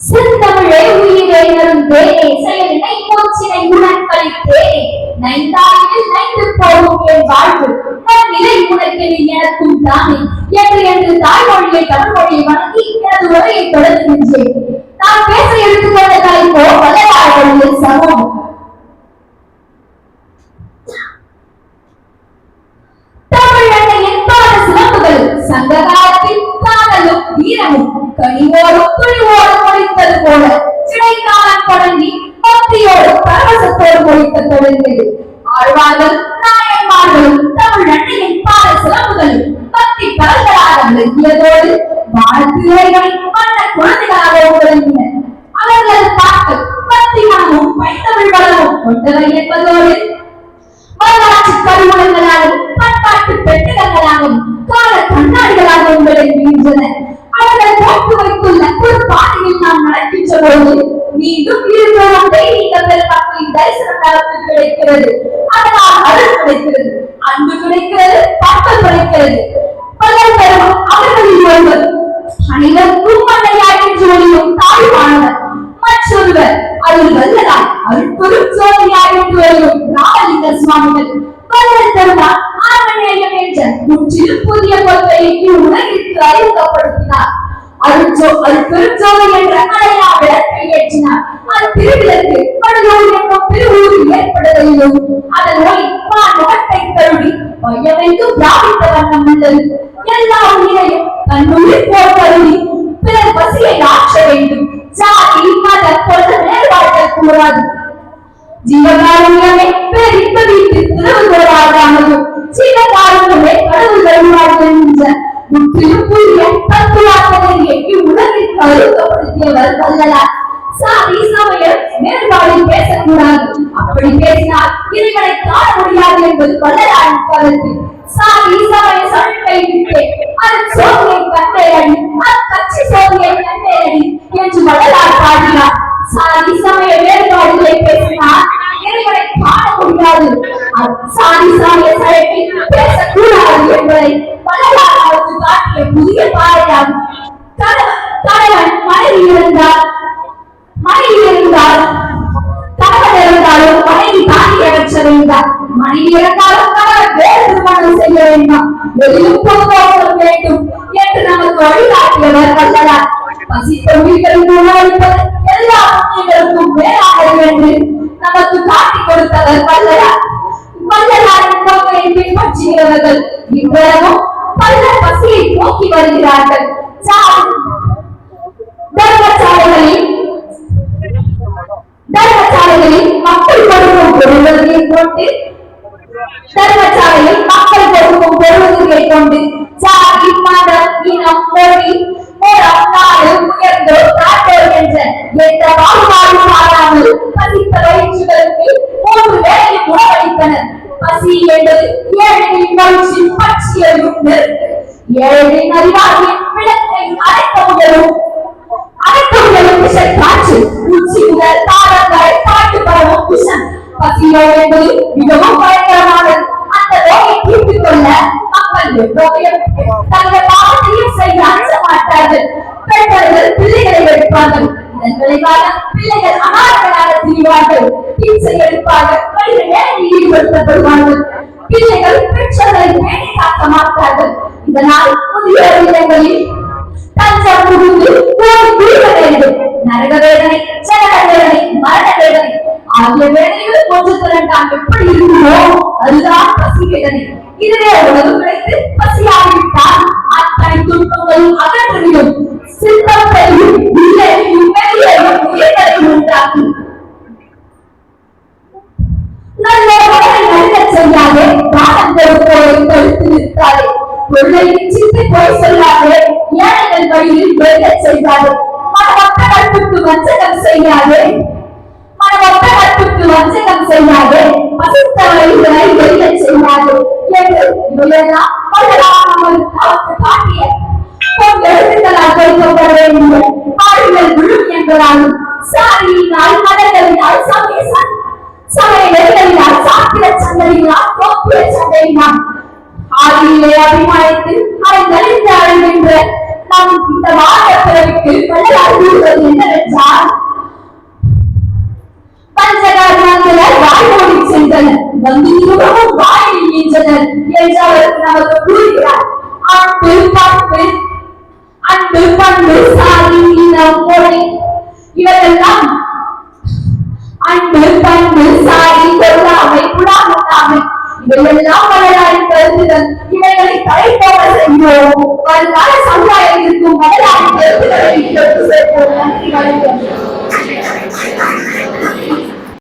செந்தமிழே உயிரே நருந்தேனே செயலினை போச்சினை உணக்களித்தேனே நைந்தாயில் நைந்து போகும் என் வாழ்வு நிலை உனக்கு எனக்கும் தானே. என்று என்று தாய்மொழியை தமிழ் மொழியை வணங்கி எனது உரையை தொடங்குகின்றேன் நான் பேச எடுத்துக்கொண்ட தலைப்போ வளையாட வழியில் சமூகம் தமிழன்னையின் சிறப்புகள் காதலும் வீரமும் கனி விளங்கியதோடு வாழ்த்துறைகளின் வண்ண குழந்தைகளாகவும் விளங்கின அவர்களது பாட்டு பைத்தமிழ் வளமும் கொண்டவை என்பதோடு வரலாற்று கருவூலங்களாகவும் பண்பாட்டு பெட்டகங்களாகவும் கால கண்ணாடிகளாகவும் விளங்குகின்றன அவர்கள் போட்டு வைத்துள்ள ஒரு நாம் நடக்கின்ற போது மீண்டும் தெய்வீக பெருமக்களின் தரிசனம் நமக்கு கிடைக்கிறது அதனால் அருள் கிடைக்கிறது அன்பு கிடைக்கிறது கிடைக்கிறது. பலர் அவர்களில் முற்றிலும் புதிய கொள்கையை உலகிற்கு அறிமுகப்படுத்தினார் அருட்சோ அது சோலை என்ற அடையா விளக்கை ஏற்றினார் அது திருவிளக்கு கடலூர் என்னும் திருவூரில் ஏற்படுவதிலும் அதன் ஒளி வான் முகத்தை தழுவி மையமெங்கும் வியாபித்த வண்ணம் உள்ளது. எல்லா உயிரையும் தன் உயிர் போல் கருதி பிறர் பசியை ஆற்ற வேண்டும். ஜாதி மத போன்ற வேறுபாடுகள் கூடாது ஜீவகாருண்யமே அப்படி பேசினால் இறைவனை காண முடியாது என்பது வல்லலாரின் கருத்து. சாதி சமய விட்டு அதன் சோதியை கண்டேறடி சோதியை கண்டேறடி என்று வள்ளலார் பாடினார். சாதி சமய வேறுபாடுகளை பேசினால் இறைவனை காண முடியாது. சாதி சமய சமயத்தை பேசக்கூடாது என்பதை வள்ளலார் அவருக்கு காட்டிய புதிய பாதையாகும். கணவன் மனைவி இருந்தால் வேண்டாம் மனைவி வேறு திருமணம் செய்ய வேண்டாம் எதிலும் பொதுவாக்கம் வேண்டும் என்று நமக்கு வழிகாட்டியவர் வல்லலார் பசித்த உயிர்களுக்கு உணவளிப்பது எல்லா புண்ணியங்களுக்கும் மேலானது என்று நமக்கு காட்டிக் கொடுத்தவர் பின்பற்றுகிறவர்கள் இவ்வளவும் பல்ல பசியை வருகிறார்கள் தர்மசாலைகளில் தர்மசாலைகளில் மக்கள் கொடுக்கும் பொருள்களை தர்மசாலையில் மக்கள் கொடுக்கும் பொருள்களை கொண்டு ஜாதி மதம் இனம் மொழி நிறம் நாடு உயர்ந்தோர் தாழ்ந்தோர் என்ற எந்த பாகுபாடு பாராமல் பசித்த வயிற்றுகளுக்கு மூன்று வேளையும் உணவளித்தனர். பசி என்பது ஏழைகளின் வயிற்றில் பற்றியதும் உண்டு ஏழைகளின் அறிவாளியின் விளக்கை அடைக்க முயலும் அனைத்தும் விஷம் காற்று உச்சி முதல் தாரம் பாட்டு பரவும் விஷம். பசியோ என்பது மிகவும் மக்கள் தங்கள் பாவத்தையும் செய்ய அஞ்ச மாட்டார்கள் பெற்றோர்கள் பிள்ளைகளை எடுப்பார்கள் இதன் விளைவாக பிள்ளைகள் அனாதைகளாக திரிவார்கள். பிச்சை எடுப்பார்கள். கடின வேலையில் ஈடுபடுத்தப்படுவார்கள். பிள்ளைகள் பெற்றோர்களை பேணி காக்க மாட்டார்கள். இதனால் புதிய தஞ்சம் புகுந்து போய் நரக வேதனை சரக வேதனை மரண வேதனை ஆகிய வேதனைகள் திரண்டாம் எப்படி இருக்குமோ அதுதான் பசி வேதனை இதுவே உணவு கிடைத்து பசியாகிவிட்டால் அத்தனை துன்பங்களும் அகற்றிடும் சித்தத்தையும் இல்லையும் வெளியையும் உயிர்களையும் உண்டாக்கும் நல்ல மகனை நடுங்கச் செய்யாதே தானம் கொடுப்போரை தடுத்து நிற்காதே பொருளை இச்சித்து போய் சொல்லாதே ஏழைகள் வழியில் வெள்ளச் செய்யாதே மனமொத்த கற்புக்கு வஞ்சகம் செய்யாதே மனமொத்த கற்புக்கு வஞ்சகம் செய்யாதே பசித்த வழிகளை வெள்ளச் செய்யாதே என்று இவையெல்லாம் வள்ளலார் நமக்கு நமக்கு காட்டிய எழுத்துக்களால் கொடுக்கப்பட வேண்டிய பாடுகள் விழும் என்பதாலும் சாதியினால் மதங்களினால் சமய சமய நெறிகளினால் சாத்திர சந்ததியினால் கோப்பிய சந்தையினால் ஆதியிலே அபிமானித்து அதை நலிந்து அழுகின்ற நம் இந்த பிறவிக்கு வள்ளலார் கூறுவது என்னவென்றால் வந்தனர் வந்து திரும்பவும் நின்றனர். என்று அவர் நமக்கு கூறுகிறார் அன்பு பண்பு அன்பு பண்பு சாதி இனம் மொழி அன்பு பண்பு சாதி புலாமட்டாமை. இவையெல்லாம் வரலாறு கருத்துகள். இவைகளை தலைப்போட செய்கிறோம். வருங்கால சமுதாயத்திற்கும் வரலாறு கருத்துக்களை சேர்ப்போம். நன்றி வணக்கம்.